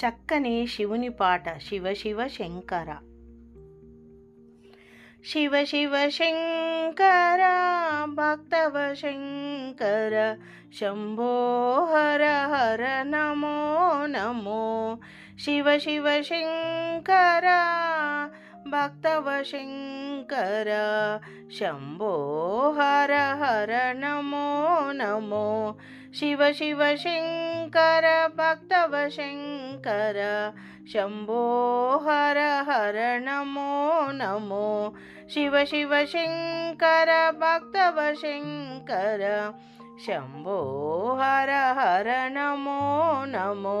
చక్కని శివుని పాట. శివ శివ శంకర. శివ శివ శంకర భక్తవ శంకర. శంభో హర హర నమో నమో. శివ శివ శంకర. భక్తవ శంకర శంభో హర హర నమో నమో శివ శివ శంకర భక్తవ శంకర శంభో హర హర నమో నమో శివ శివ శంకర భక్తవ శంకర శంభో హర హర నమో నమో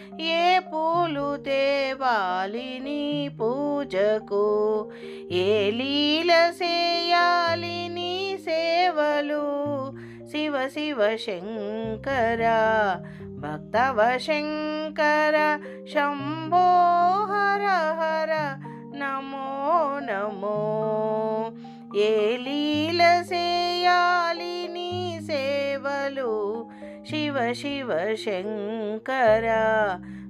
పూలు తేవాలి పూజకు ఏ లీల చేయాలి సేవలు? శివ శివ శంకర భక్తవ శంకర శంభో హర హర నమో నమో. ఏ లీల సే సేవలు శివ శివ శంకర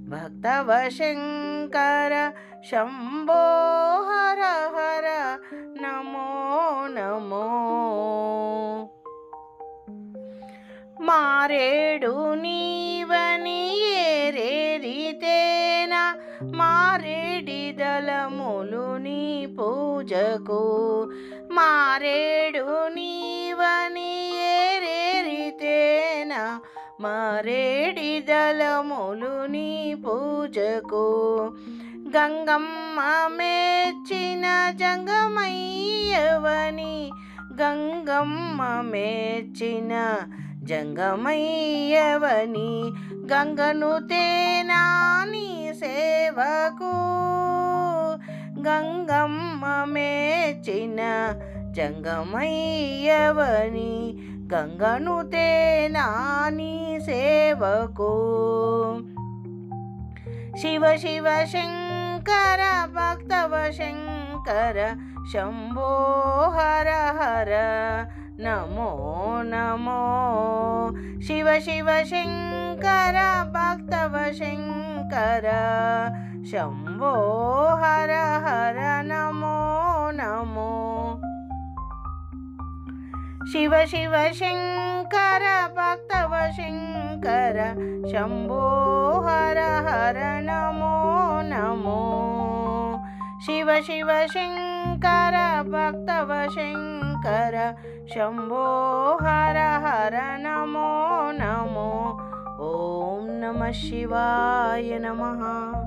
భక్తవ శంకర శంభో హర హర నమో నమో. మారేడు నీవని ఏరేరితేన మారేడి దళములు నీ పూజకు. మారేడు నీ మారేడి దళములు నీ పూజకు. గంగమ్మ మేచిన జంగమయ్యవని. గంగమ్మ మేచిన జంగమయ్యవని. గంగను తేనాని సేవకు. గంగమ్మ మేచిన జంగమయ్యవని. गङ्गनुतेनानि सेवको शिव शिव शङ्कर भक्तव शङ्कर शम्भो हर हर नमो नमो। शिव शिव शङ्कर भक्तव शङ्कर शम्भो हर हर नमो शिव शिव शङ्कर भक्तव शङ्कर शम्भो हर हर नमो नमो। शिव शिव शङ्कर भक्तव शङ्कर शम्भो हर हर नमो नमो। ॐ नमः शिवाय नमः।